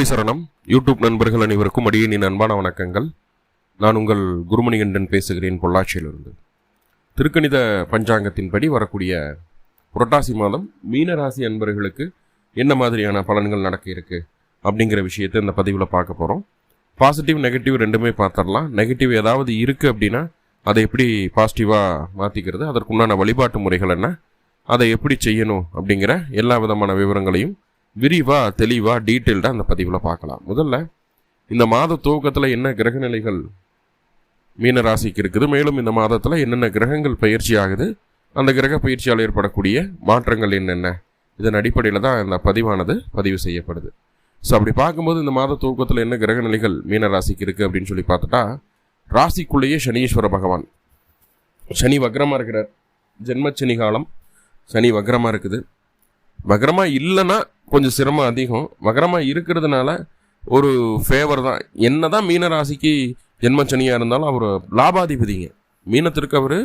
குருவடி சரணம். யூடியூப் நண்பர்கள் அனைவருக்கும் அடியேனின் அன்பான வணக்கங்கள். நான் உங்கள் குருமணிகண்டன் பேசுகிறேன் பொள்ளாச்சியிலிருந்து. திருக்கணித பஞ்சாங்கத்தின்படி வரக்கூடிய புரட்டாசி மாதம் மீனராசி அன்பர்களுக்கு என்ன மாதிரியான பலன்கள் நடக்க இருக்கு அப்படிங்கிற விஷயத்தை இந்த பதிவில் பார்க்க போகிறோம் பாசிட்டிவ் நெகட்டிவ் ரெண்டுமே பார்த்துடலாம். நெகட்டிவ் ஏதாவது இருக்குது அப்படின்னா அதை எப்படி பாசிட்டிவாக மாற்றிக்கிறது அதற்குண்டான வழிபாட்டு முறைகள் என்ன? அதை எப்படி செய்யணும் அப்படிங்கிற எல்லா விதமான விவரங்களையும் விரிவாக தெளிவாக டீட்டெயில்டாக அந்த பதிவில் பார்க்கலாம். முதல்ல இந்த மாத துவக்கத்தில் என்ன கிரகநிலைகள் மீன ராசிக்கு இருக்குது மேலும் இந்த மாதத்தில் என்னென்ன கிரகங்கள் பயிற்சி ஆகுது அந்த கிரக பயிற்சியால் ஏற்படக்கூடிய மாற்றங்கள் என்னென்ன இதன் அடிப்படையில் தான் இந்த பதிவானது பதிவு செய்யப்படுது. ஸோ அப்படி பார்க்கும்போது இந்த மாத துவக்கத்தில் என்ன கிரகநிலைகள் மீன ராசிக்கு இருக்குது அப்படின்னு சொல்லி பார்த்துட்டா ராசிக்குள்ளேயே சனீஸ்வர பகவான். சனி வக்ரமாக இருக்கிறார். ஜென்மச்சனி காலம் சனி வக்ரமாக இருக்குது. வக்ரமாக இல்லைன்னா கொஞ்சம் சிரமம் அதிகம். மகரமாக இருக்கிறதுனால ஒரு ஃபேவர் தான். என்ன தான் மீன ராசிக்கு ஜென்மச்சனியாக இருந்தாலும் அவர் லாபாதிபதிங்க. மீனத்திற்கு அவர்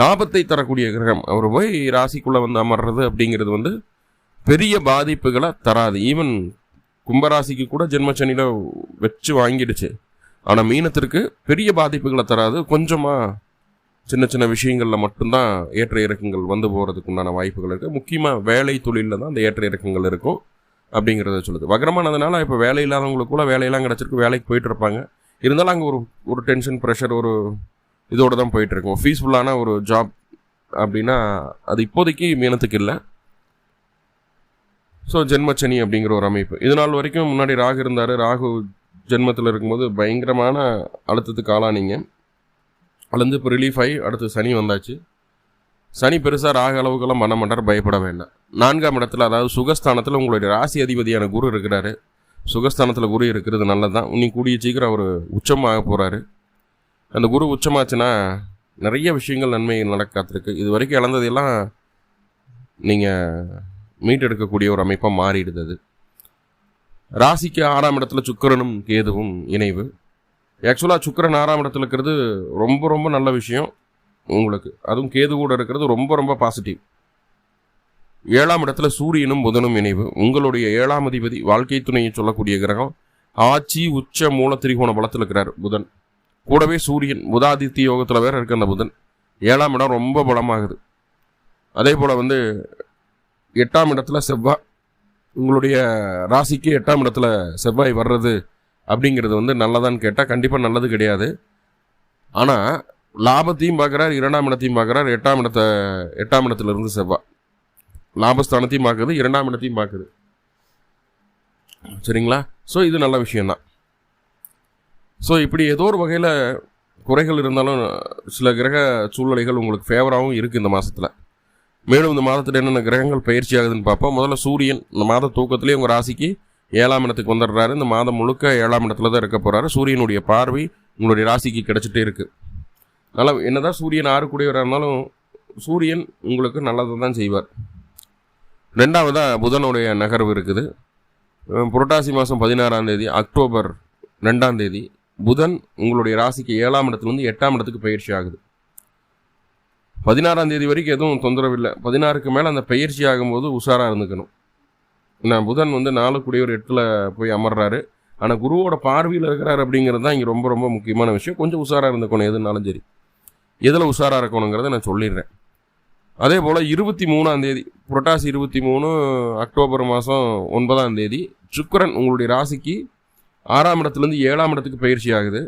லாபத்தை தரக்கூடிய கிரகம். அவர் போய் ராசிக்குள்ளே வந்து அமர்றது அப்படிங்கிறது வந்து பெரிய பாதிப்புகளை தராது. ஈவன் கும்பராசிக்கு கூட ஜென்மச்சனியில் வச்சு வாங்கிடுச்சு. ஆனால் மீனத்திற்கு பெரிய பாதிப்புகளை தராது. கொஞ்சமாக சின்ன சின்ன விஷயங்களில் மட்டும்தான் ஏற்ற இறக்கங்கள் வந்து போகிறதுக்கு உண்டான வாய்ப்புகள் இருக்குது முக்கியமாக வேலை தொழிலில் தான் அந்த ஏற்ற இறக்கங்கள் இருக்கும் அப்படிங்கிறத சொல்லுது. வக்ரமானதுனால இப்போ வேலை இல்லாதவங்களுக்கு கூட வேலையெல்லாம் கிடச்சிருக்கு வேலைக்கு போயிட்டு இருப்பாங்க. இருந்தாலும் அங்கே ஒரு ஒரு டென்ஷன் ப்ரெஷர் ஒரு இதோடு தான் போயிட்டுருக்கும் ஃபீஸ்ஃபுல்லான ஒரு ஜாப் அப்படின்னா அது இப்போதைக்கு மீனத்துக்கு இல்லை. ஸோ ஜென்மச்சனி அப்படிங்கிற ஒரு அமைப்பு. இது நாள் வரைக்கும் முன்னாடி ராகு இருந்தார். ராகு ஜென்மத்தில் இருக்கும்போது பயங்கரமான அழுத்தத்துக்கு ஆளானீங்க. அதுலேருந்து இப்போ ரிலீஃப் ஆகி அடுத்து சனி வந்தாச்சு. சனி பெருசாக ராக அளவுக்கெல்லாம் பண்ண மாட்டார் பயப்பட வேண்டாம். நான்காம் இடத்துல அதாவது சுகஸ்தானத்தில் உங்களுடைய ராசி அதிபதியான குரு இருக்கிறாரு. சுகஸ்தானத்தில் குரு இருக்கிறது நல்லது தான் இன்னும் கூடிய சீக்கிரம் அவர் உச்சமாக போகிறாரு அந்த குரு உச்சமாச்சுன்னா நிறைய விஷயங்கள் நன்மை நடக்காத்திருக்கு இது வரைக்கும் இழந்ததெல்லாம் நீங்கள் மீட்டெடுக்கக்கூடிய ஒரு அமைப்பாக மாறிடுது அது. ராசிக்கு ஆறாம் இடத்துல சுக்கிரனும் கேதுவும் இணைவு. ஆக்சுவலாக சுக்கரன் ஆறாம் இடத்துல இருக்கிறது ரொம்ப ரொம்ப நல்ல விஷயம் உங்களுக்கு. அதுவும் கேது கூட இருக்கிறது ரொம்ப ரொம்ப பாசிட்டிவ் ஏழாம் இடத்துல சூரியனும் புதனும் இணைவு. உங்களுடைய ஏழாம் அதிபதி வாழ்க்கை துணையை சொல்லக்கூடிய கிரகம் ஆட்சி உச்ச மூல திரிகோண பலத்தில் இருக்கிறார் புதன். கூடவே சூரியன் புதாதித்ய யோகத்தில் வேற இருக்கு அந்த புதன். ஏழாம் இடம் ரொம்ப பலமாகுது. அதே போல் வந்து எட்டாம் இடத்துல செவ்வாய் உங்களுடைய ராசிக்கு எட்டாம் இடத்துல செவ்வாய் வர்றது அப்படிங்கிறது வந்து நல்லதான்னு கேட்டால் கண்டிப்பாக நல்லது கிடையாது. ஆனால் லாபத்தையும் பார்க்குறார் இரண்டாம் இடத்தையும் பார்க்குறார் எட்டாம் இடத்தை எட்டாம் இடத்துல இருந்து செவ்வாய் லாபஸ்தானத்தையும் பார்க்குது இரண்டாம் இடத்தையும் பார்க்குது. சரிங்களா? ஸோ இது நல்ல விஷயந்தான் ஸோ இப்படி ஏதோ ஒரு வகையில் குறைகள் இருந்தாலும் சில கிரக சூழ்நிலைகள் உங்களுக்கு ஃபேவராகவும் இருக்குது இந்த மாதத்தில் மேலும் இந்த மாதத்தில் என்னென்ன கிரகங்கள் பயிற்சி ஆகுதுன்னு பார்ப்போம். முதல்ல சூரியன் இந்த மாத தூக்கத்திலே உங்கள் ராசிக்கு ஏழாம் இடத்துக்கு வந்துடுறாரு. இந்த மாதம் முழுக்க ஏழாம் இடத்துல தான் இருக்க போகிறாரு சூரியனுடைய பார்வை உங்களுடைய ராசிக்கு கிடச்சிட்டே இருக்குது அதனால் என்னதான் சூரியன் ஆறுக்குடியவராக இருந்தாலும் சூரியன் உங்களுக்கு நல்லதை தான் செய்வார். ரெண்டாவதாக புதனுடைய நகர்வு இருக்குது. புரட்டாசி மாதம் பதினாறாம் தேதி அக்டோபர் ரெண்டாம் தேதி புதன் உங்களுடைய ராசிக்கு ஏழாம் இடத்துலேருந்து எட்டாம் இடத்துக்கு பயிற்சி ஆகுது. பதினாறாம் தேதி வரைக்கும் எதுவும் தொந்தரவு இல்லை. பதினாறுக்கு மேலே அந்த பயிற்சி ஆகும்போது உஷாராக இருந்துக்கணும். நான் புதன் வந்து நாலு கூடியவர் எட்டில் போய் அமர்றாரு. ஆனால் குருவோட பார்வையில் இருக்கிறார் அப்படிங்கிறது தான் இங்கே ரொம்ப ரொம்ப முக்கியமான விஷயம். கொஞ்சம் உஷாராக இருந்துக்கணும் எதுனாலும் சரி. எதில் உஷாராக இருக்கணுங்கிறத நான் சொல்லிடுறேன். அதே போல் இருபத்தி மூணாம் தேதி புரட்டாசி இருபத்தி மூணு அக்டோபர் மாதம் ஒன்பதாம் தேதி சுக்கிரன் உங்களுடைய ராசிக்கு ஆறாம் இடத்துலேருந்து ஏழாம் இடத்துக்கு பயிற்சி ஆகுது.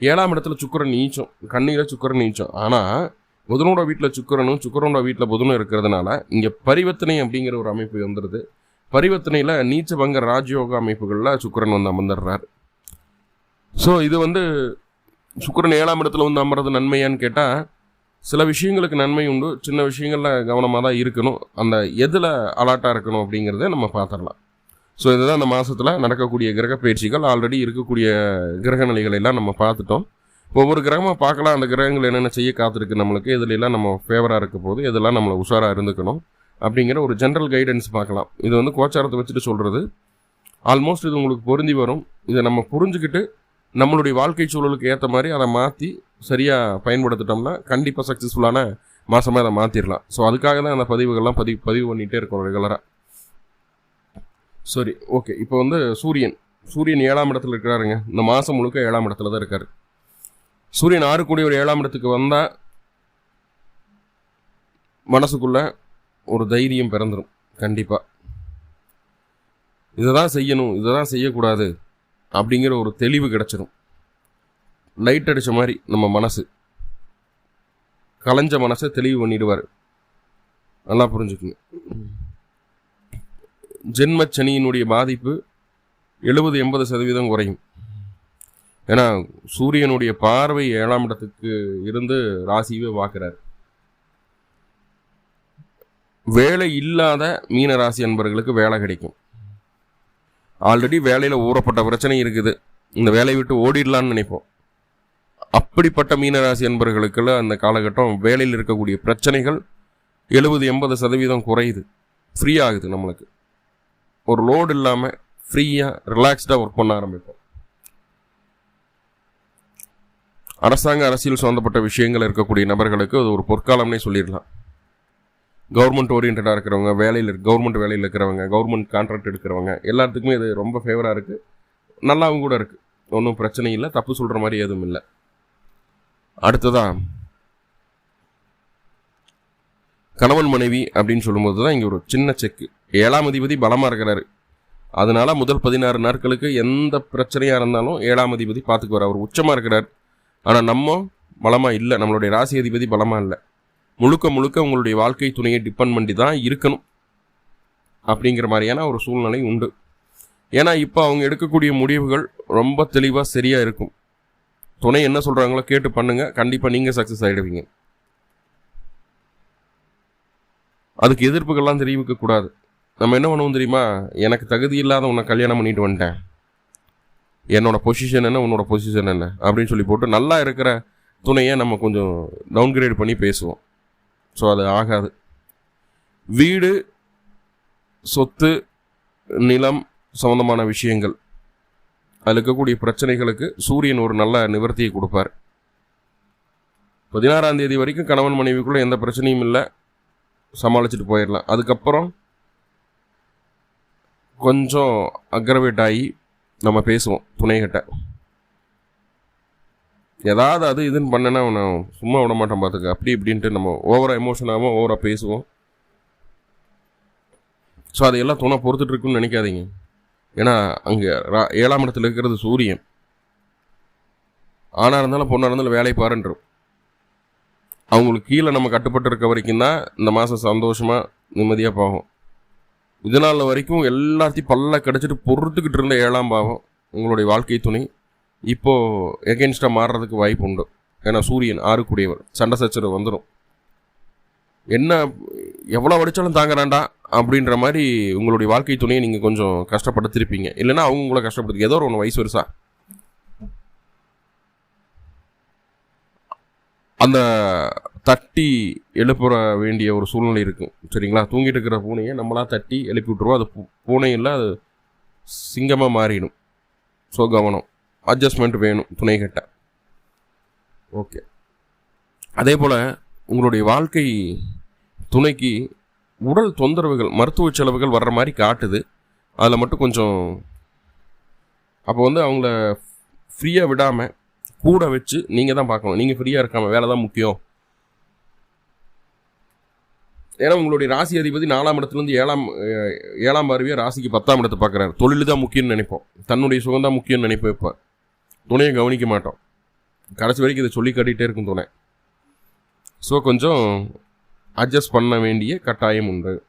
ஏழாம் இடத்துல சுக்கிரன் நீச்சம் கண்ணீரில் சுக்கிரன் நீச்சம். ஆனால் புதனோட வீட்டில் சுக்கிரனும் சுக்கிரனோட வீட்டில் புதனும் இருக்கிறதுனால இங்கே பரிவர்த்தனை அப்படிங்கிற ஒரு அமைப்பு வந்துடுது பரிவர்த்தனையில் நீச்ச பங்க ராஜயோக அமைப்புகளில் சுக்கிரன் வந்து அமர்ந்துடுறார். ஸோ இது வந்து சுக்கரன் ஏழாம் இடத்துல வந்து அமர்றது நன்மையான்னு கேட்டால் சில விஷயங்களுக்கு நன்மை உண்டு சின்ன விஷயங்களில் கவனமாக தான் இருக்கணும் அந்த எதில் அலாட்டாக இருக்கணும் அப்படிங்கிறத நம்ம பார்த்துடலாம். ஸோ இதுதான் அந்த மாதத்தில் நடக்கக்கூடிய கிரக பயிற்சிகள் ஆல்ரெடி இருக்கக்கூடிய கிரக நிலைகளை எல்லாம் நம்ம பார்த்துட்டோம். ஒவ்வொரு கிரகமாக பார்க்கலாம் அந்த கிரகங்கள் என்னென்ன செய்ய காத்திருக்கு நம்மளுக்கு இதுல எல்லாம் நம்ம ஃபேவராக இருக்க போது இதெல்லாம் நம்மளை உஷாராக இருந்துக்கணும். அப்படிங்கிற ஒரு ஜென்ரல் கைடன்ஸ் பார்க்கலாம். இது வந்து கோச்சாரத்தை வச்சுட்டு சொல்கிறது ஆல்மோஸ்ட் இது உங்களுக்கு பொருந்தி வரும். இதை நம்ம புரிஞ்சுக்கிட்டு நம்மளுடைய வாழ்க்கை சூழலுக்கு ஏற்ற மாதிரி அதை மாற்றி சரியாக பயன்படுத்திட்டோம்னா கண்டிப்பாக சக்ஸஸ்ஃபுல்லான மாதமாக அதை மாற்றிடலாம் ஸோ அதுக்காக தான் அந்த பதிவுகள்லாம் பதிவு பதிவு பண்ணிகிட்டே இருக்கோம் ரெகுலராக சரி ஓகே இப்போ வந்து சூரியன். சூரியன் ஏழாம் இடத்துல இருக்கிறாருங்க. இந்த மாதம் முழுக்க ஏழாம் இடத்துல தான் இருக்கார். சூரியன் ஆறுக்கூடிய ஒரு ஏழாம் இடத்துக்கு வந்தால் மனசுக்குள்ளே ஒரு தைரியம் பிறந்துடும் கண்டிப்பாக இதை தான் செய்யணும் இதை தான் செய்யக்கூடாது அப்படிங்கிற ஒரு தெளிவு கிடச்சிடும் லைட் அடித்த மாதிரி நம்ம மனசு. கலைஞ்ச மனசை தெளிவு பண்ணிடுவார். நல்லா புரிஞ்சுக்குங்க. ஜென்மச்சனியினுடைய பாதிப்பு எழுபது எண்பது சதவீதம் குறையும். ஏன்னா சூரியனுடைய பார்வை ஏழாம் இடத்துக்கு இருந்து ராசியவே பார்க்குறாரு. வேலை இல்லாத மீனராசி அன்பர்களுக்கு வேலை கிடைக்கும். ஆல்ரெடி வேலையில் ஊறப்பட்ட பிரச்சனை இருக்குது. இந்த வேலையை விட்டு ஓடிடலான்னு நினைப்போம். அப்படிப்பட்ட மீனராசி அன்பர்களுக்குள்ள அந்த காலகட்டம் வேலையில் இருக்கக்கூடிய பிரச்சனைகள் எழுபது எண்பது சதவீதம் குறையுது. ஃப்ரீ ஆகுது நம்மளுக்கு. ஒரு லோடு இல்லாமல் ஃப்ரீயாக ரிலாக்ஸ்டாக ஒர்க் பண்ண ஆரம்பிப்போம். அரசாங்க அரசியல் சம்மந்தப்பட்ட விஷயங்கள் இருக்கக்கூடிய நபர்களுக்கு அது ஒரு பொற்காலம்னே சொல்லிடலாம். கவர்மெண்ட் ஓரியன்டாக இருக்கிறவங்க வேலையில் கவர்மெண்ட் வேலையில் இருக்கிறவங்க கவர்மெண்ட் கான்ட்ராக்ட் எடுக்கிறவங்க எல்லாத்துக்குமே இது ரொம்ப ஃபேவராக இருக்குது நல்லாவும் கூட இருக்குது ஒன்றும் பிரச்சனை இல்லை. தப்பு சொல்கிற மாதிரி எதுவும் இல்லை. அடுத்ததாக கணவன் மனைவி அப்படின்னு சொல்லும்போது தான் இங்கே ஒரு சின்ன செக்கு ஏழாம் அதிபதி பலமாக இருக்கிறாரு. அதனால முதல் பதினாறு நாட்களுக்கு எந்த பிரச்சனையாக இருந்தாலும் ஏழாம் அதிபதி பார்த்துக்குவார். அவர் உச்சமாக இருக்கிறார். ஆனால் நம்ம பலமாக இல்லை. நம்மளுடைய ராசி அதிபதி பலமாக இல்லை. முழுக்க முழுக்க உங்களுடைய வாழ்க்கை துணையை டிபெண்ட் பண்ணி தான் இருக்கணும். அப்படிங்கிற மாதிரியான ஒரு சூழ்நிலை உண்டு. ஏன்னா இப்போ அவங்க எடுக்கக்கூடிய முடிவுகள் ரொம்ப தெளிவாக சரியாக இருக்கும். துணை என்ன சொல்கிறாங்களோ கேட்டு பண்ணுங்கள் கண்டிப்பாக நீங்கள் சக்ஸஸ் ஆகிடுவீங்க அதுக்கு எதிர்ப்புகள்லாம் தெரிவிக்கக்கூடாது நம்ம என்ன பண்ணுவோம் தெரியுமா? எனக்கு தகுதி இல்லாத உன்னை கல்யாணம் பண்ணிட்டு வந்துட்டேன். என்னோட பொசிஷன் என்ன உன்னோட பொசிஷன் என்ன? அப்படின்னு சொல்லி போட்டு நல்லா இருக்கிற துணையை நம்ம கொஞ்சம் டவுன்கிரேட் பண்ணி பேசுவோம். ஸோ அது ஆகாது. வீடு சொத்து நிலம் சம்மந்தமான விஷயங்கள். அதில் இருக்கக்கூடிய பிரச்சனைகளுக்கு சூரியன் ஒரு நல்ல நிவர்த்தியை கொடுப்பார். பதினாறாம் தேதி வரைக்கும் கணவன் மனைவிக்குள்ளே எந்த பிரச்சனையும் இல்லை. சமாளிச்சுட்டு போயிடலாம். அதுக்கப்புறம் கொஞ்சம் அக்ரவேட் ஆகி நம்ம பேசுவோம் துணைகிட்ட. ஏதாவது அது இதுன்னு பண்ணனா அவனை சும்மா விட மாட்டேன் பார்த்துக்க அப்படி இப்படின்ட்டு நம்ம ஓவராக எமோஷனாகவும் ஓவராக பேசுவோம். ஸோ அதையெல்லாம் துணை பொறுத்துட்டு இருக்குன்னு நினைக்காதீங்க. ஏன்னா அங்கே ஏழாம் இடத்துல இருக்கிறது சூரியன். ஆணாக இருந்தாலும் பொண்ணாக இருந்தாலும் வேலை பாருன்றோம். அவங்களுக்கு கீழே நம்ம கட்டுப்பட்டு இருக்க வரைக்கும் தான் இந்த மாதம் சந்தோஷமாக நிம்மதியாக போகும். இதனால் வரைக்கும் எல்லாத்தையும் பல்ல கிடச்சிட்டு பொறுத்துக்கிட்டு இருந்த ஏழாம் பாவம் உங்களுடைய வாழ்க்கை துணை. இப்போது எகென்ஸ்டாக மாறுறதுக்கு வாய்ப்பு உண்டு. ஏன்னா சூரியன் ஆறுக்குடையவர் சண்டை சச்சரவு வந்துடும் என்ன எவ்வளோ வடித்தாலும் தாங்குறாண்டா அப்படின்ற மாதிரி உங்களுடைய வாழ்க்கை துணையை நீங்கள் கொஞ்சம் கஷ்டப்படுத்திருப்பீங்க. இல்லைன்னா அவங்க உங்களை கஷ்டப்படுத்தி ஏதோ ஒரு ஒன்று வயசு வருஷா அந்த தட்டி எழுப்புற வேண்டிய ஒரு சூழ்நிலை இருக்கும். சரிங்களா? தூங்கிட்டு இருக்கிற பூனையை நம்மளாக தட்டி எழுப்பி விட்டுருவோம். அது பூனை இல்லை அது சிங்கமாக மாறிடும். ஸோ கவனம் அட்ஜஸ்ட்மெண்ட் வேணும் துணை கிட்ட ஓகே அதே போல் உங்களுடைய வாழ்க்கை துணைக்கு உடல் தொந்தரவுகள் மருத்துவ செலவுகள் வர்ற மாதிரி காட்டுது. அதில் மட்டும் கொஞ்சம் அப்போ வந்து அவங்கள ஃப்ரீயாக விடாமல் கூட வச்சு நீங்கள் தான் பார்க்கணும். நீங்கள் ஃப்ரீயாக இருக்காமல் வேலை தான் முக்கியம். ஏன்னா உங்களுடைய ராசி அதிபதி நாலாம் இடத்துலேருந்து ஏழாம் ஏழாம் பார்வையாக ராசிக்கு பத்தாம் இடத்தை பார்க்குறாரு. தொழில் தான் முக்கியம்னு நினைப்போம். தன்னுடைய சுகம் தான் முக்கியம்னு நினைப்போம் இப்போ. துணையை கவனிக்க மாட்டோம். கடைசி வரைக்கும் இதை சொல்லி காட்டிகிட்டே இருக்கும் துணை. ஸோ கொஞ்சம் அட்ஜஸ்ட் பண்ண வேண்டிய கட்டாயம் உண்டு.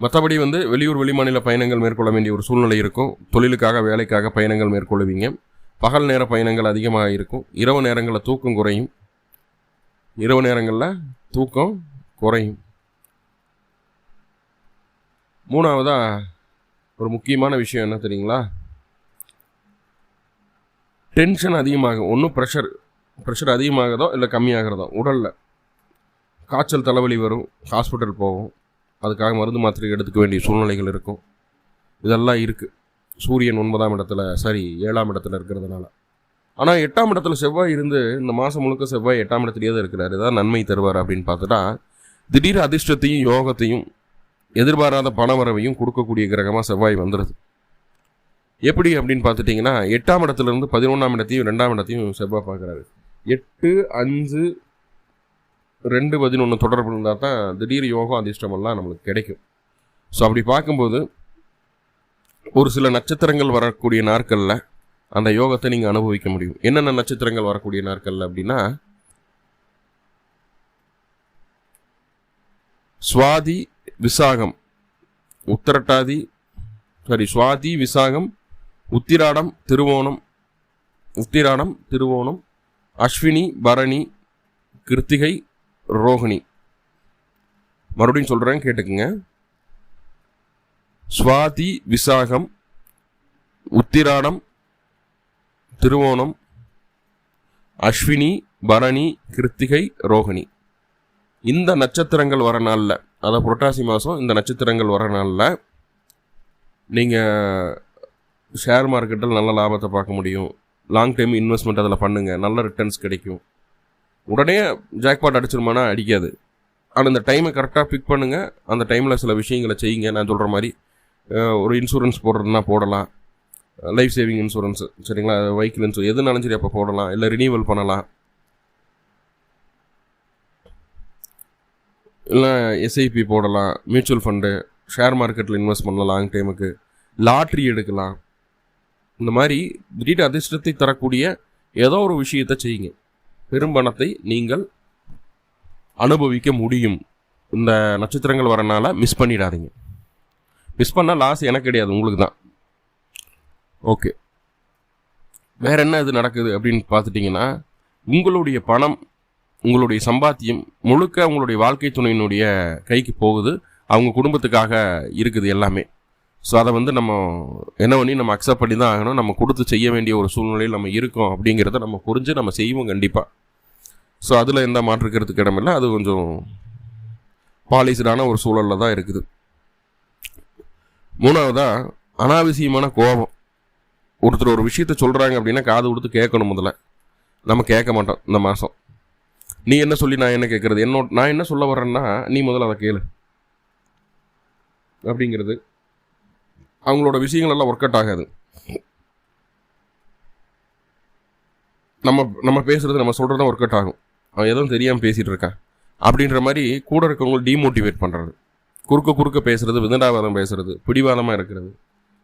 மற்றபடி வந்து வெளியூர் வெளிமாநில பயணங்கள் மேற்கொள்ள வேண்டிய ஒரு சூழ்நிலை இருக்கும். தொழிலுக்காக வேலைக்காக பயணங்கள் மேற்கொள்வீங்க. பகல் நேர பயணங்கள் அதிகமாக இருக்கும். இரவு நேரங்களில் தூக்கம் குறையும். இரவு நேரங்களில் தூக்கம் குறையும். மூணாவதாக ஒரு முக்கியமான விஷயம் என்ன தெரியுங்களா? டென்ஷன் அதிகமாகும் ஒன்றும் ப்ரெஷர் ப்ரெஷர் அதிகமாகதோ இல்லை கம்மியாகிறதோ உடலில் காய்ச்சல் தலைவலி வரும் ஹாஸ்பிட்டல் போகும். அதுக்காக மருந்து மாத்திரை எடுத்துக்க வேண்டிய சூழ்நிலைகள் இருக்கும். இதெல்லாம் இருக்குது சூரியன் ஒன்பதாம் இடத்துல சரி ஏழாம் இடத்துல இருக்கிறதுனால. ஆனால் எட்டாம் இடத்துல செவ்வாய் இருந்து இந்த மாதம் முழுக்க செவ்வாய் எட்டாம் இடத்துலேயே தான் இருக்கிறார். ஏதாவது நன்மை தருவார் அப்படின்னு பார்த்துட்டா திடீர் அதிர்ஷ்டத்தையும் யோகத்தையும் எதிர்பாராத பணவரவையும் கொடுக்கக்கூடிய கிரகமாக செவ்வாய் வந்துடுது எப்படி அப்படின்னு பார்த்துட்டிங்கன்னா எட்டாம் இடத்துலேருந்து பதினொன்றாம் இடத்தையும் ரெண்டாம் இடத்தையும் செவ்வாய் பார்க்குறாரு. எட்டு அஞ்சு ரெண்டு பதினொன்று தொடர்பு இருந்தால் தான் திடீர் யோகம் அதிர்ஷ்டமெல்லாம் நம்மளுக்கு கிடைக்கும். ஸோ அப்படி பார்க்கும்போது ஒரு சில நட்சத்திரங்கள் வரக்கூடிய நாட்களில் அந்த யோகத்தை நீங்கள் அனுபவிக்க முடியும். என்னென்ன நட்சத்திரங்கள் வரக்கூடிய நாட்களில் அப்படின்னா சுவாதி விசாகம். உத்தரட்டாதி சாரி சுவாதி விசாகம் உத்திராடம் திருவோணம் உத்திராடம் திருவோணம் அஸ்வினி பரணி கிருத்திகை ரோகிணி. மறுபடியும் சொல்கிறேன் கேட்டுக்குங்க. சுவாதி விசாகம் உத்திராடம் திருவோணம் அஸ்வினி பரணி கிருத்திகை ரோகிணி. இந்த நட்சத்திரங்கள் வர நாளில் அதாவது புரட்டாசி மாதம் இந்த நட்சத்திரங்கள் வர நாளில் நீங்கள் ஷேர் மார்க்கெட்டில் நல்ல லாபத்தை பார்க்க முடியும். லாங் டைம் இன்வெஸ்ட்மெண்ட் அதில் பண்ணுங்கள் நல்ல ரிட்டர்ன்ஸ் கிடைக்கும். உடனே ஜாக்பாட் அடிச்சிருமானா? அடிக்காது. ஆனால் இந்த டைமை கரெக்டாக பிக் பண்ணுங்கள் அந்த டைமில் சில விஷயங்களை செய்யுங்க. நான் சொல்கிற மாதிரி ஒரு இன்சூரன்ஸ் போடுறதுனா போடலாம். லைஃப் சேவிங் இன்சூரன்ஸ் சரிங்களா? வெஹிக்கிள் இன்சூரன்ஸ் எதுனாலும் சரி அப்போ போடலாம்? இல்லை ரினியூவல் பண்ணலாம். இல்லை எஸ்ஐபி போடலாம். மியூச்சுவல் ஃபண்டு ஷேர் மார்க்கெட்டில் இன்வெஸ்ட் பண்ணலாம் லாங் டைமுக்கு லாட்ரி எடுக்கலாம். இந்த மாதிரி திடீர் அதிர்ஷ்டத்தை தரக்கூடிய ஏதோ ஒரு விஷயத்தை செய்யுங்க. பெரும்பணத்தை நீங்கள் அனுபவிக்க முடியும். இந்த நட்சத்திரங்கள் வரனால மிஸ் பண்ணிடாதீங்க. மிஸ் பண்ணால் லாஸ் எனக்கு கிடையாது உங்களுக்கு தான். ஓகே வேற என்ன இது நடக்குது அப்படின்னு பார்த்துட்டிங்கன்னா உங்களுடைய பணம் உங்களுடைய சம்பாத்தியம் முழுக்க உங்களுடைய வாழ்க்கை துணையினுடைய கைக்கு போகுது. அவங்க குடும்பத்துக்காக இருக்குது எல்லாமே. ஸோ அதை வந்து நம்ம என்ன பண்ணி நம்ம அக்செப்ட் பண்ணி தான் ஆகணும். நம்ம கொடுத்து செய்ய வேண்டிய ஒரு சூழ்நிலையில் நம்ம இருக்கோம் அப்படிங்கிறத நம்ம புரிஞ்சு நம்ம செய்வோம் கண்டிப்பாக ஸோ அதில் எந்த மாற்றுக்கிறதுக்கு இடமில்லை அது கொஞ்சம் பாலிசடான ஒரு சூழலில் தான் இருக்குது. மூணாவதாக அனாவசியமான கோபம். ஒருத்தர் ஒரு விஷயத்த சொல்கிறாங்க அப்படின்னா காது கொடுத்து கேட்கணும் முதல்ல. நம்ம கேட்க மாட்டோம் இந்த மாதம் நீ என்ன சொல்லி நான் என்ன கேட்குறது? என்னோட நான் என்ன சொல்ல வரேன்னா நீ முதல்ல அதை கேளு. அப்படிங்கிறது. அவங்களோட விஷயங்கள் எல்லாம் ஒர்க் அவுட் ஆகாது. நம்ம நம்ம பேசுகிறது நம்ம சொல்கிறது ஒர்க் அவுட் ஆகும். அவன் எதுவும் தெரியாமல் பேசிகிட்டு இருக்கான். அப்படின்ற மாதிரி கூட இருக்கவங்க டீமோட்டிவேட் பண்ணுறது குறுக்க குறுக்க பேசுகிறது விதண்டாவாதம் பேசுகிறது பிடிவாதமாக இருக்கிறது.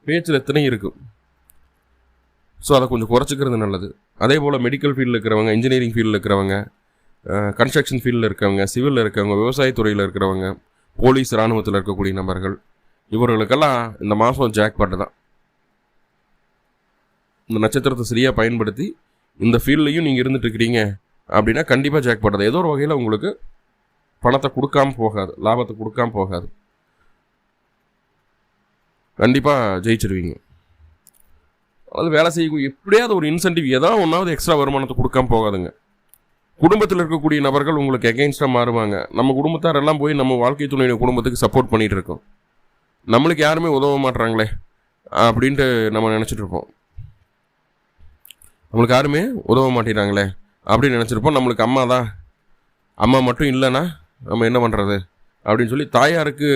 பேச்சில் எத்தனை இருக்கும் ஸோ அதை கொஞ்சம் குறைச்சிக்கிறது நல்லது. அதே போல் மெடிக்கல் ஃபீல்டில் இருக்கிறவங்க இன்ஜினியரிங் ஃபீல்டில் இருக்கிறவங்க கன்ஸ்ட்ரக்ஷன் ஃபீல்டில் இருக்கவங்க சிவிலில் இருக்கிறவங்க விவசாயத்துறையில் இருக்கிறவங்க போலீஸ் இராணுவத்தில் இருக்கக்கூடிய நபர்கள் இவர்களுக்கெல்லாம் இந்த மாதம் ஜாக் பாட்டு தான். இந்த நட்சத்திரத்தை சரியாக பயன்படுத்தி இந்த ஃபீல்ட்லையும் நீங்கள் இருந்துட்டு இருக்கிறீங்க அப்படின்னா கண்டிப்பாக ஜாக் பாட்டு ஏதோ ஒரு வகையில் உங்களுக்கு பணத்தை கொடுக்காம போகாது லாபத்தை கொடுக்காம போகாது. கண்டிப்பாக ஜெயிச்சிருவீங்க. அதாவது வேலை செய்ய எப்படியாவது ஒரு இன்சென்டிவ் ஏதாவது ஒன்றாவது எக்ஸ்ட்ரா வருமானத்தை கொடுக்காம போகாதுங்க. குடும்பத்தில் இருக்கக்கூடிய நபர்கள் உங்களுக்கு எகெயின்ஸ்டாக மாறுவாங்க. நம்ம குடும்பத்தார் எல்லாம் போய் நம்ம வாழ்க்கை துணையுடைய குடும்பத்துக்கு சப்போர்ட் பண்ணிகிட்டு இருக்கோம். நம்மளுக்கு யாருமே உதவ மாட்டுறாங்களே அப்படின்ட்டு நம்ம நினச்சிட்ருப்போம் நம்மளுக்கு யாருமே உதவ மாட்டேறாங்களே அப்படின்னு நினச்சிருப்போம் நம்மளுக்கு அம்மா தான். அம்மா மட்டும் இல்லைன்னா நம்ம என்ன பண்ணுறது அப்படின்னு சொல்லி தாயாருக்கு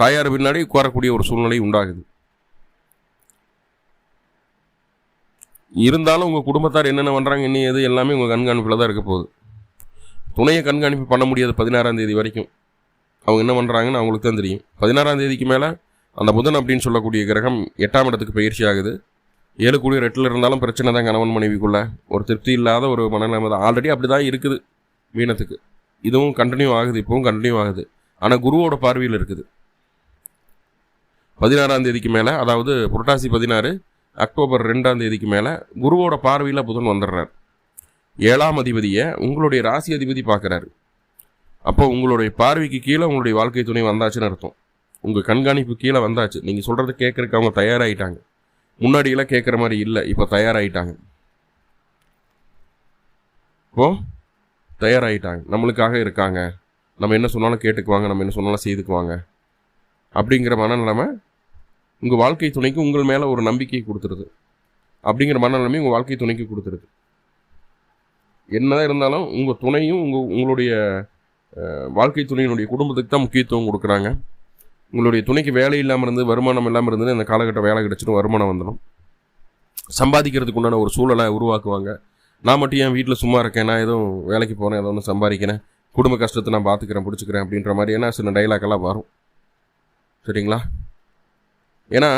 தாயார் பின்னாடி உட்காரக்கூடிய ஒரு சூழ்நிலை உண்டாகுது. இருந்தாலும் உங்கள் குடும்பத்தார் என்னென்ன பண்ணுறாங்க இன்னும் எது எல்லாமே உங்கள் கண்காணிப்பில் தான் இருக்க போகுது. துணையை கண்காணிப்பு பண்ண முடியாது பதினாறாம் தேதி வரைக்கும். அவங்க என்ன பண்ணுறாங்கன்னு அவங்களுக்கு தான் தெரியும். பதினாறாம் தேதிக்கு மேலே அந்த புதன் அப்படின்னு சொல்லக்கூடிய கிரகம் எட்டாம் இடத்துக்கு பயிற்சி ஆகுது. ஏழு கூடிய ரெட்டில் இருந்தாலும் பிரச்சனை தான் கணவன் மனைவிக்குள்ள. ஒரு திருப்தி இல்லாத ஒரு மனநிலைமை தான். ஆல்ரெடி அப்படி தான் இருக்குது வீணத்துக்கு. இதுவும் கண்டினியூ ஆகுது இப்போவும் கண்டினியூ ஆகுது. ஆனால் குருவோட பார்வையில் இருக்குது. பதினாறாம் தேதிக்கு மேலே அதாவது புரட்டாசி பதினாறு அக்டோபர் ரெண்டாம் தேதிக்கு மேலே குருவோட பார்வையில் புதன் வந்துடுறார். ஏழாம் அதிபதியை உங்களுடைய ராசி அதிபதி பார்க்குறாரு. அப்போ உங்களுடைய பார்வைக்கு கீழே உங்களுடைய வாழ்க்கை துணை வந்தாச்சுன்னு அர்த்தம். உங்கள் கண்காணிப்பு கீழே வந்தாச்சு. நீங்கள் சொல்கிறத கேட்குறக்கு அவங்க தயாராகிட்டாங்க முன்னாடியெல்லாம் கேட்குற மாதிரி இல்லை இப்போ தயாராகிட்டாங்க இப்போ தயாராகிட்டாங்க நம்மளுக்காக இருக்காங்க. நம்ம என்ன சொன்னாலும் கேட்டுக்குவாங்க நம்ம என்ன சொன்னாலும் செய்துக்குவாங்க. அப்படிங்கிற மனநிலைமை உங்கள் வாழ்க்கை துணைக்கு உங்கள் மேலே ஒரு நம்பிக்கை கொடுத்துருது. அப்படிங்கிற மனநிலைமை உங்கள் வாழ்க்கை துணைக்கு கொடுத்துருது. என்னதான் இருந்தாலும் உங்கள் துணையும் உங்கள் உங்களுடைய வாழ்க்கை துணையினுடைய குடும்பத்துக்கு தான் முக்கியத்துவம் கொடுக்குறாங்க. உங்களுடைய துணைக்கு வேலை இல்லாமல் இருந்து வருமானம் இல்லாமல் இருந்து இந்த காலகட்டம் வேலை கிடச்சிடும் வருமானம் வந்துடும். சம்பாதிக்கிறதுக்கு உண்டான ஒரு சூழலை உருவாக்குவாங்க. நான் மட்டும் என் வீட்டில் சும்மா இருக்கேன்? நான் எதுவும் வேலைக்கு போகிறேன் ஏதோ ஒன்று சம்பாதிக்கிறேன். குடும்ப கஷ்டத்தை நான் பார்த்துக்கிறேன் பிடிச்சிக்கிறேன் அப்படின்ற மாதிரியான சில டைலாக்கெல்லாம் வரும். சரிங்களா? ஏன்னா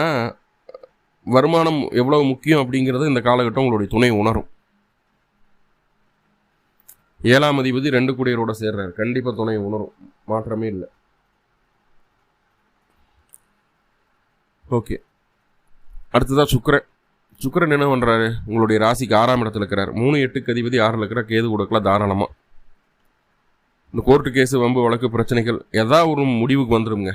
வருமானம் எவ்வளோ முக்கியம் அப்படிங்கிறது இந்த காலகட்டம் உங்களுடைய துணை உணரும். ஏழாம் அதிபதி ரெண்டு குடியரோட சேர்றாரு. கண்டிப்பாக துணை உணரும். மாற்றமே இல்லை. ஓகே. அடுத்ததாக சுக்கரன் சுக்கரன் என்ன பண்ணுறாரு உங்களுடைய ராசிக்கு ஆறாம் இடத்துல இருக்கிறார். மூணு எட்டுக்கு அதிபதி ஆறில் இருக்கிற கேது கொடுக்கலாம் தாராளமாக இந்த கோர்ட்டு கேஸு வம்பு வழக்கு பிரச்சனைகள் ஏதாவது ஒரு முடிவுக்கு வந்துடுங்க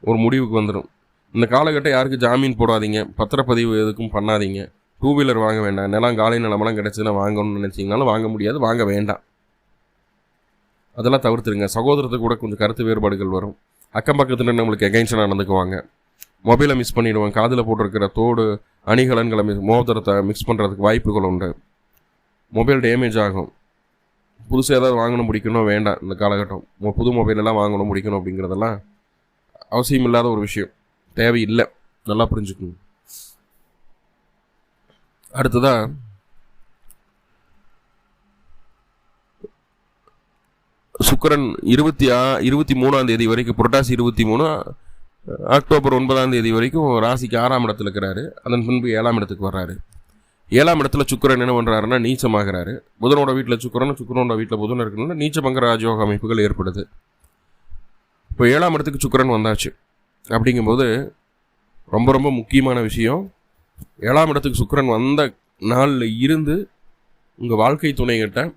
ஒரு முடிவுக்கு வந்துடும் இந்த காலகட்டம் யாருக்கும் ஜாமீன் போடாதீங்க. பத்திரப்பதிவு எதுக்கும் பண்ணாதீங்க. டூ வீலர் வாங்க வேண்டாம். நிலம் காலை நிலமெல்லாம் கிடச்சுன்னா வாங்கணும்னு நினச்சிங்கனாலும் வாங்க முடியாது. வாங்க வேண்டாம். அதெல்லாம் தவிர்த்துருங்க. சகோதரத்துக்கு கூட கொஞ்சம் கருத்து வேறுபாடுகள் வரும். அக்கம் பக்கத்தில் நம்மளுக்கு எகைன்ஸ்டாக நடந்துக்குவாங்க. மொபைலை மிஸ் பண்ணிவிடுவாங்க காதில் போட்டிருக்கிற தோடு அணிகலன்களை மிஸ் மோதிரத்தை மிக்ஸ் பண்ணுறதுக்கு வாய்ப்புகள் உண்டு. மொபைல் டேமேஜ் ஆகும். புதுசாக ஏதாவது வாங்கணும் முடிக்கணும் வேண்டாம். இந்த காலகட்டம். மொ- புது மொபைலெல்லாம் வாங்கணும் முடிக்கணும் அப்படிங்கிறதெல்லாம் அவசியம் இல்லாத ஒரு விஷயம். தேவையில்லை. நல்லா புரிஞ்சுக்கணும். அடுத்ததாக சுக்கிரன் இருபத்தி ஆ இருபத்தி மூணாம் தேதி வரைக்கும் புரட்டாசி இருபத்தி மூணு அக்டோபர் ஒன்பதாம் தேதி வரைக்கும் ராசிக்கு ஆறாம் இடத்துல இருக்கிறாரு. அதன் பின்பு ஏழாம் இடத்துக்கு வர்றாரு. ஏழாம் இடத்துல சுக்கிரன் என்ன பண்ணுறாருன்னா நீச்சமாகிறாரு. புதனோட வீட்டில் சுக்கரன் சுக்கிரனோட வீட்டில் புதன் இருக்கணும்னா நீச்சபங்க ராஜயோக அமைப்புகள் ஏற்படுது. இப்போ ஏழாம் இடத்துக்கு சுக்கிரன் வந்தாச்சு. அப்படிங்கும்போது ரொம்ப ரொம்ப முக்கியமான விஷயம் ஏழாம் இடத்துக்கு சுக்கரன் வந்த நாளில் இருந்து உங்கள் வாழ்க்கை துணைகிட்ட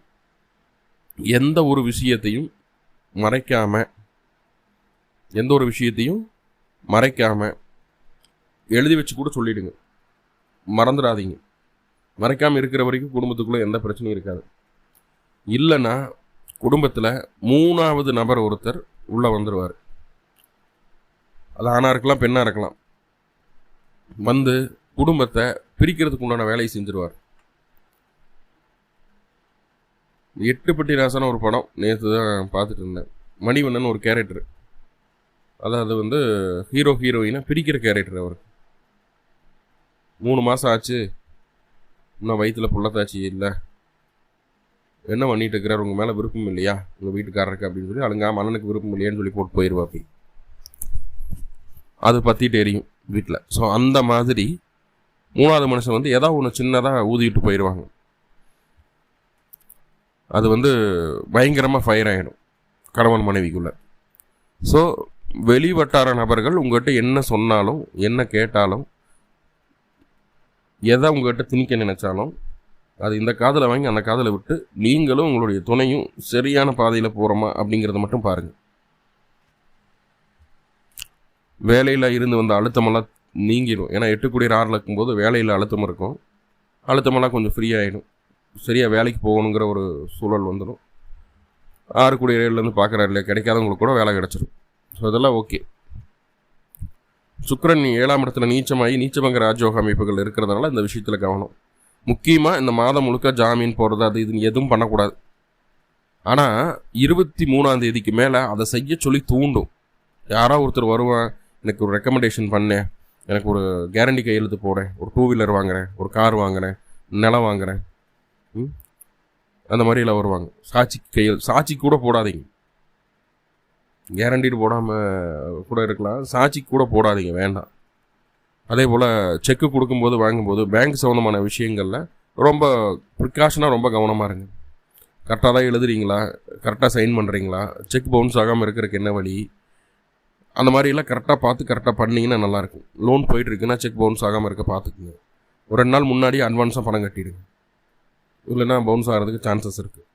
எந்த ஒரு விஷயத்தையும் மறைக்காம எந்த ஒரு விஷயத்தையும் மறைக்காம எழுதி வச்சு கூட சொல்லிடுங்க. மறந்துடாதீங்க. மறைக்காமல் இருக்கிற வரைக்கும் குடும்பத்துக்குள்ளே எந்த பிரச்சனையும் இருக்காது. இல்லைன்னா குடும்பத்தில் மூணாவது நபர் ஒருத்தர் உள்ளே வந்துடுவார் அது ஆணாக இருக்கலாம் பெண்ணாக இருக்கலாம். வந்து குடும்பத்தை பிரிக்கிறதுக்கு உண்டான வேலையை செஞ்சிருவார். எட்டுப்பட்டி ராசான ஒரு படம் நேற்று தான் பார்த்துட்டு இருந்தேன். மணிவண்ணன் ஒரு கேரக்டர் அதாவது வந்து ஹீரோ ஹீரோயினை பிரிக்கிற கேரக்டர் அவர். மூணு மாதம் ஆச்சு. இன்னும் வயிற்றுல புள்ளத்தாச்சி இல்லை. என்ன பண்ணிட்டு இருக்கிறார்? உங்கள் மேலே விருப்பம் இல்லையா? உங்கள் வீட்டுக்காரருக்கு அப்படின்னு சொல்லி அழுங்காம மன்னனுக்கு விருப்பம் இல்லையான்னு சொல்லி போட்டு போயிடுவாப்பி அது பற்றிட்டு எரியும் வீட்டில் ஸோ அந்த மாதிரி மூணாவது மனுஷன் வந்து ஏதாவது ஒன்று சின்னதாக ஊதிட்டு போயிடுவாங்க அது வந்து பயங்கரமாக ஃபயர் ஆகிடும் கணவன் மனைவிக்குள்ளே. ஸோ வெளி வட்டார நபர்கள் உங்கள்கிட்ட என்ன சொன்னாலும் என்ன கேட்டாலும் எதை உங்கள்கிட்ட திணிக்க நினச்சாலும் அது இந்த காதில் வாங்கி அந்த காதில் விட்டு நீங்களும் உங்களுடைய துணையும் சரியான பாதையில் போகிறோமா அப்படிங்கிறத மட்டும் பாருங்கள் வேலையில் இருந்து வந்த அழுத்தமெல்லாம் நீங்கிடும். ஏன்னா எட்டு ஆறில் இருக்கும்போது வேலையில் அழுத்தம் இருக்கும். அழுத்தமெல்லாம் கொஞ்சம் ஃப்ரீ ஆகிடும் சரியாக வேலைக்கு போகணுங்கிற ஒரு சூழல் வந்துடும். ஆறுக்குடி இடையிலேருந்து பார்க்குறாரு இல்லையா கிடைக்காதவங்களுக்கு கூட வேலை கிடச்சிடும் ஸோ இதெல்லாம் ஓகே சுக்கரன் ஏழாம் இடத்துல நீச்சமாகி நீச்சமங்க ராஜயோக அமைப்புகள் இருக்கிறதுனால இந்த விஷயத்தில் கவனம். முக்கியமாக இந்த மாதம் முழுக்க ஜாமீன் போடுறது அது இது எதுவும் பண்ணக்கூடாது. ஆனால் இருபத்தி மூணாம் தேதிக்கு மேலே அதை செய்ய சொல்லி தூண்டும். யாரோ ஒருத்தர் வருவான் எனக்கு ஒரு ரெக்கமெண்டேஷன் பண்ணேன் எனக்கு ஒரு கேரண்டி கையெழுத்து போடுறேன் ஒரு டூ வீலர் வாங்குறேன் ஒரு கார் வாங்குறேன் நிலம் வாங்குறேன். அந்த மாதிரிலாம் வருவாங்க. சாட்சி கையில் சாட்சி கூட போடாதீங்க. கேரண்டீடு போடாமல் கூட இருக்கலாம். சாட்சி கூட போடாதீங்க வேண்டாம். அதே போல் செக்கு கொடுக்கும்போது வாங்கும்போது பேங்க் சம்மந்தமான விஷயங்களில் ரொம்ப ப்ரிகாஷனாக ரொம்ப கவனமாக இருங்க. கரெக்டாக தான் எழுதுறீங்களா? கரெக்டாக சைன் பண்ணுறீங்களா செக் பவுன்ஸ் ஆகாமல் இருக்கிறதுக்கு என்ன வழி? அந்த மாதிரிலாம் கரெக்டாக பார்த்து கரெக்டாக பண்ணிங்கன்னா நல்லாயிருக்கும் லோன் போயிட்டுருக்குன்னா செக் பவுன்ஸ் ஆகாமல் இருக்க பார்த்துக்குங்க. ஒரு ரெண்டு நாள் முன்னாடி அட்வான்ஸாக பணம் கட்டிடுங்க. இல்லைன்னா பவுன்ஸ் ஆகிறதுக்கு சான்சஸ் இருக்குது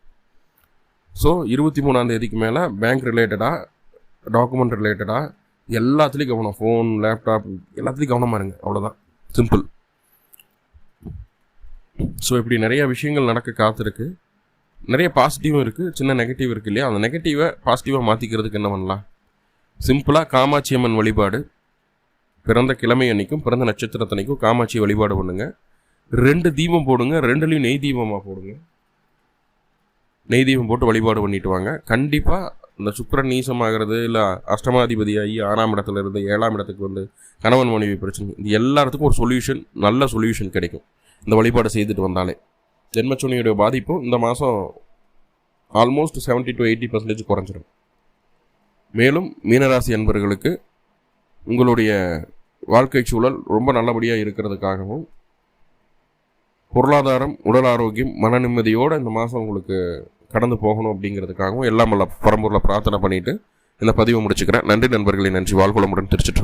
ஸோ இருபத்தி மூணாம் தேதிக்கு மேலே பேங்க் ரிலேட்டடாக டாக்குமெண்ட் ரிலேட்டடாக எல்லாத்துலேயும் கவனம். ஃபோன் லேப்டாப் எல்லாத்துலேயும் கவனமாக இருங்க. அவ்வளோதான் சிம்பிள் ஸோ இப்படி நிறைய விஷயங்கள் நடக்க காத்திருக்கு. நிறைய பாசிட்டிவும் இருக்குது சின்ன நெகட்டிவ் இருக்குது இல்லையா? அந்த நெகட்டிவை பாசிட்டிவாக மாற்றிக்கிறதுக்கு என்ன பண்ணலாம்? சிம்பிளாக காமாட்சி அம்மன் வழிபாடு. பிறந்த கிழமை அன்னைக்கும் பிறந்த நட்சத்திரத்தனைக்கும் காமாட்சி வழிபாடு பண்ணுங்கள் ரெண்டு தீபம் போடுங்க ரெண்டுலேயும் நெய் தீபமாக போடுங்க. நெய் தீபம் போட்டு வழிபாடு பண்ணிட்டு வாங்க. கண்டிப்பாக இந்த சுக்கரன் நீசமாகிறது இல்லை அஷ்டமாதிபதியாகி ஆறாம் இடத்துல இருந்து ஏழாம் இடத்துக்கு வந்து கணவன் மனைவி பிரச்சனை இது எல்லாத்துக்கும் ஒரு சொல்யூஷன் நல்ல சொல்யூஷன் கிடைக்கும். இந்த வழிபாடு செய்துட்டு வந்தாலே. ஜென்மச்சுனியுடைய பாதிப்பும் இந்த மாதம் ஆல்மோஸ்ட் 70 டு எயிட்டி பர்சன்டேஜ் குறைஞ்சிடும் மேலும் மீனராசி அன்பர்களுக்கு உங்களுடைய வாழ்க்கை சூழல் ரொம்ப நல்லபடியாக இருக்கிறதுக்காகவும் பொருளாதாரம் உடல் ஆரோக்கியம் மன நிம்மதியோடு இந்த மாதம் உங்களுக்கு கடந்து போகணும் அப்படிங்கிறதுக்காகவும் எல்லாம் பரம்பூரில் பிரார்த்தனை பண்ணிவிட்டு இந்த பதிவை முடிச்சுக்கிறேன். நன்றி நண்பர்களே நன்றி. வாழ்வளமுடன் திருச்சிட்டு